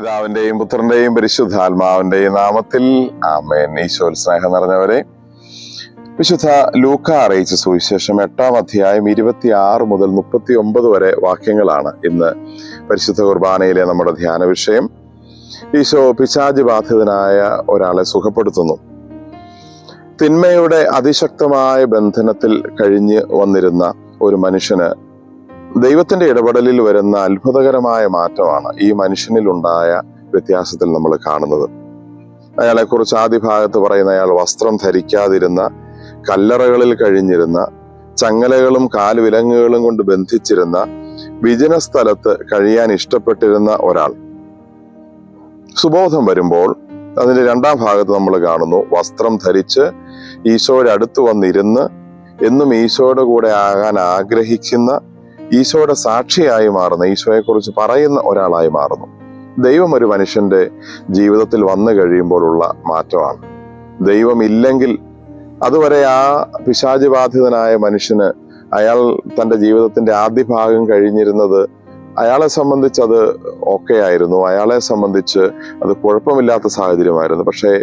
പിതാവിന്റെയും പുത്രന്റെയും പരിശുദ്ധാത്മാവിന്റെയും നാമത്തിൽ ആമേൻ. ഈശോൽ സ്നേഹം നിറഞ്ഞവരെ വിശുദ്ധ ലൂക്ക അറിയിച്ച സുവിശേഷം എട്ടാം അധ്യായം ഇരുപത്തി ആറ് മുതൽ മുപ്പത്തി ഒമ്പത് വരെ വാക്യങ്ങളാണ് ഇന്ന് പരിശുദ്ധ കുർബാനയിലെ നമ്മുടെ ധ്യാന വിഷയം. ഈശോ പിശാചി ബാധിതനായ ഒരാളെ സുഖപ്പെടുത്തുന്നു. തിന്മയുടെ അതിശക്തമായ ബന്ധനത്തിൽ കഴിഞ്ഞ് വന്നിരുന്ന ഒരു മനുഷ്യന് ദൈവത്തിന്റെ ഇടപെടലിൽ വരുന്ന അത്ഭുതകരമായ മാറ്റമാണ് ഈ മനുഷ്യനിലുണ്ടായ വ്യത്യാസത്തിൽ നമ്മൾ കാണുന്നത്. അയാളെ കുറിച്ച് ആദ്യ ഭാഗത്ത് പറയുന്ന അയാൾ വസ്ത്രം ധരിക്കാതിരുന്ന കല്ലറകളിൽ കഴിഞ്ഞിരുന്ന ചങ്ങലകളും കാൽവിലങ്ങുകളും കൊണ്ട് ബന്ധിച്ചിരുന്ന വിജന സ്ഥലത്ത് കഴിയാൻ ഇഷ്ടപ്പെട്ടിരുന്ന ഒരാൾ. സുബോധം വരുമ്പോൾ അതിന്റെ രണ്ടാം ഭാഗത്ത് നമ്മൾ കാണുന്നു വസ്ത്രം ധരിച്ച് ഈശോയുടെ അടുത്ത് വന്നിരുന്ന് എന്നും ഈശോയുടെ കൂടെ ആകാൻ ആഗ്രഹിക്കുന്ന ഈശോയുടെ സാക്ഷിയായി മാറുന്ന ഈശോയെക്കുറിച്ച് പറയുന്ന ഒരാളായി മാറുന്നു. ദൈവം ഒരു മനുഷ്യന്റെ ജീവിതത്തിൽ വന്നു കഴിയുമ്പോഴുള്ള മാറ്റമാണ്. ദൈവമില്ലെങ്കിൽ അതുവരെ ആ പിശാചി ബാധിതനായ മനുഷ്യന് അയാൾ തന്റെ ജീവിതത്തിന്റെ ആദ്യ ഭാഗം കഴിഞ്ഞിരുന്നത് അയാളെ സംബന്ധിച്ച് അത് ഓക്കെ ആയിരുന്നു. അയാളെ സംബന്ധിച്ച് അത് കുഴപ്പമില്ലാത്ത സാഹചര്യമായിരുന്നു. പക്ഷേ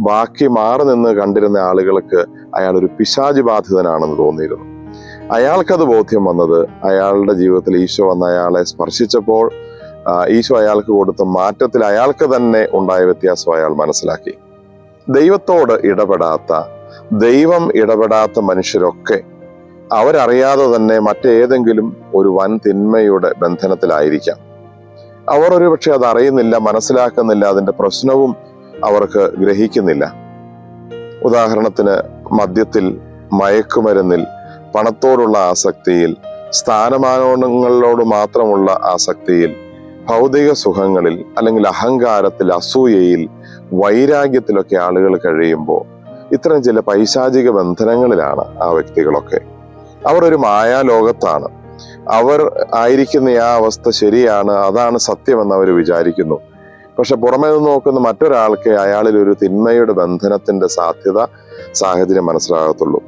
ബാക്കി മാറി നിന്ന് കണ്ടിരുന്ന ആളുകൾക്ക് അയാൾ ഒരു പിശാചി ബാധിതനാണെന്ന് തോന്നിയിരുന്നു. അയാൾക്കത് ബോധ്യം വന്നത് അയാളുടെ ജീവിതത്തിൽ ഈശോ വന്ന അയാളെ സ്പർശിച്ചപ്പോൾ ഈശോ അയാൾക്ക് കൊടുത്ത മാറ്റത്തിൽ അയാൾക്ക് തന്നെ ഉണ്ടായ വ്യത്യാസം അയാൾ മനസ്സിലാക്കി. ദൈവത്തോട് ഇടപെടാത്ത ദൈവം ഇടപെടാത്ത മനുഷ്യരൊക്കെ അവരറിയാതെ തന്നെ മറ്റേതെങ്കിലും ഒരു വൻ തിന്മയുടെ ബന്ധനത്തിലായിരിക്കാം. അവർ ഒരു പക്ഷെ അത് അറിയുന്നില്ല മനസ്സിലാക്കുന്നില്ല അതിന്റെ പ്രശ്നവും അവർക്ക് ഗ്രഹിക്കുന്നില്ല. ഉദാഹരണത്തിന് മദ്യത്തിൽ മയക്കുമരുന്നിൽ പണത്തോടുള്ള ആസക്തിയിൽ സ്ഥാനമാനോണങ്ങളോട് മാത്രമുള്ള ആസക്തിയിൽ ഭൗതിക സുഖങ്ങളിൽ അല്ലെങ്കിൽ അഹങ്കാരത്തിൽ അസൂയയിൽ വൈരാഗ്യത്തിലൊക്കെ ആളുകൾ കഴിയുമ്പോൾ ഇത്തരം ചില പൈശാചിക ബന്ധനങ്ങളിലാണ് ആ വ്യക്തികളൊക്കെ. അവർ ഒരു മായാലോകത്താണ്. അവർ ആയിരിക്കുന്ന ആ അവസ്ഥ ശരിയാണ് അതാണ് സത്യമെന്ന് അവർ വിചാരിക്കുന്നു. പക്ഷെ പുറമേ നിന്ന് നോക്കുന്ന മറ്റൊരാൾക്ക് അയാളിൽ ഒരു തിന്മയുടെ ബന്ധനത്തിന്റെ സാധ്യത സാഹചര്യം മനസ്സിലാകത്തുള്ളൂ.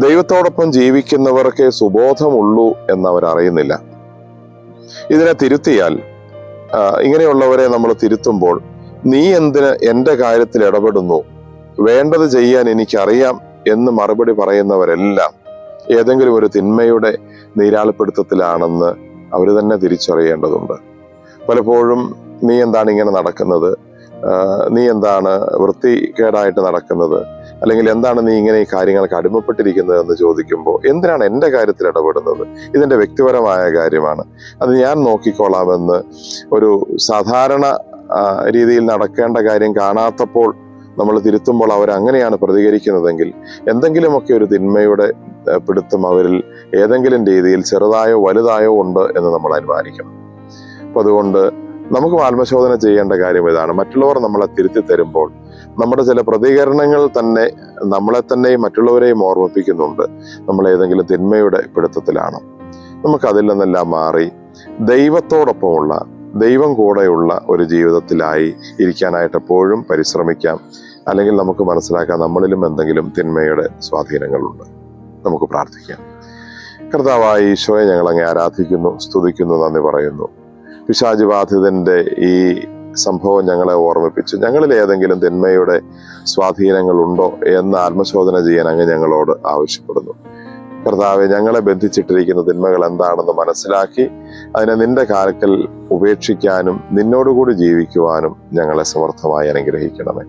ദൈവത്തോടൊപ്പം ജീവിക്കുന്നവർക്കേ സുബോധമുള്ളൂ എന്നവർ അറിയുന്നില്ല ഇതിനെ തിരുത്തിയാൽ ഇങ്ങനെയുള്ളവരെ നമ്മൾ തിരുത്തുമ്പോൾ നീ എന്തിന് എന്റെ കാര്യത്തിൽ ഇടപെടുന്നു? വേണ്ടത് ചെയ്യാൻ എനിക്കറിയാം എന്ന് മറുപടി പറയുന്നവരെല്ലാം ഏതെങ്കിലും ഒരു തിന്മയുടെ നീരാളിപ്പിടുത്തത്തിലാണെന്ന് അവർ തന്നെ തിരിച്ചറിയേണ്ടതുണ്ട്. പലപ്പോഴും നീ എന്താണ് ഇങ്ങനെ നടക്കുന്നത്? നീ എന്താണ് വൃത്തികേടായിട്ട് നടക്കുന്നത്? അല്ലെങ്കിൽ എന്താണ് നീ ഇങ്ങനെ ഈ കാര്യങ്ങൾക്ക് അടിമപ്പെട്ടിരിക്കുന്നത് എന്ന് ചോദിക്കുമ്പോൾ എന്തിനാണ് എന്റെ കാര്യത്തിൽ ഇടപെടുന്നത്? ഇതെന്റെ വ്യക്തിപരമായ കാര്യമാണ്. അത് ഞാൻ നോക്കിക്കോളാമെന്ന് ഒരു സാധാരണ രീതിയിൽ നടക്കേണ്ട കാര്യം കാണാത്തപ്പോൾ നമ്മൾ തിരുത്തുമ്പോൾ അവർ അങ്ങനെയാണ് പ്രതികരിക്കുന്നതെങ്കിൽ എന്തെങ്കിലുമൊക്കെ ഒരു തിന്മയുടെ പിടുത്തം അവരിൽ ഏതെങ്കിലും രീതിയിൽ ചെറുതായോ വലുതായോ ഉണ്ട് എന്ന് നമ്മൾ അനുമാനിക്കണം. അപ്പൊ അതുകൊണ്ട് നമുക്ക് ആത്മശോധന ചെയ്യേണ്ട കാര്യം ഇതാണ്. മറ്റുള്ളവർ നമ്മളെ തിരുത്തി തരുമ്പോൾ നമ്മുടെ ചില പ്രതികരണങ്ങൾ തന്നെ നമ്മളെ തന്നെയും മറ്റുള്ളവരെയും ഓർമ്മിപ്പിക്കുന്നുണ്ട്. നമ്മൾ ഏതെങ്കിലും തിന്മയുടെ പിടുത്തത്തിലാണ്. നമുക്ക് അതിൽ നിന്നെല്ലാം മാറി ദൈവത്തോടൊപ്പമുള്ള ദൈവം കൂടെയുള്ള ഒരു ജീവിതത്തിലായി ഇരിക്കാനായിട്ട് എപ്പോഴും പരിശ്രമിക്കാം. അല്ലെങ്കിൽ നമുക്ക് മനസ്സിലാക്കാം നമ്മളിലും എന്തെങ്കിലും തിന്മയുടെ സ്വാധീനങ്ങളുണ്ട്. നമുക്ക് പ്രാർത്ഥിക്കാം. കർത്താവായ ഈശോയെ ഞങ്ങൾ അങ്ങ് ആരാധിക്കുന്നു സ്തുതിക്കുന്നു നന്ദി പറയുന്നു. പിശാചി ബാധിതന്റെ ഈ സംഭവം ഞങ്ങളെ ഓർമ്മിപ്പിച്ചു. ഞങ്ങളിൽ ഏതെങ്കിലും തിന്മയുടെ സ്വാധീനങ്ങളുണ്ടോ എന്ന് ആത്മശോധന ചെയ്യാൻ അങ്ങ് ഞങ്ങളോട് ആവശ്യപ്പെടുന്നു. കർത്താവെ ഞങ്ങളെ ബന്ധിച്ചിട്ടിരിക്കുന്ന തിന്മകൾ എന്താണെന്ന് മനസ്സിലാക്കി അതിനെ നിന്റെ കാലക്കൽ ഉപേക്ഷിക്കാനും നിന്നോടുകൂടി ജീവിക്കുവാനും ഞങ്ങളെ സമർത്ഥമായി അനുഗ്രഹിക്കണമേ.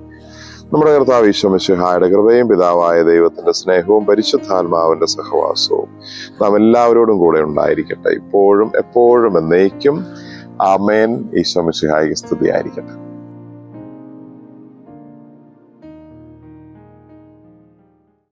നമ്മുടെ കർത്താവ് ഈശ്വമിശുഹായുടെ കൃപയും പിതാവായ ദൈവത്തിന്റെ സ്നേഹവും പരിശുദ്ധാത്മാവിന്റെ സഹവാസവും നാം എല്ലാവരോടും കൂടെ ഉണ്ടായിരിക്കട്ടെ. ഇപ്പോഴും എപ്പോഴും എന്നേക്കും ആമേൻ. സ്തുതി സ്തുതിയായിരിക്കട്ടെ.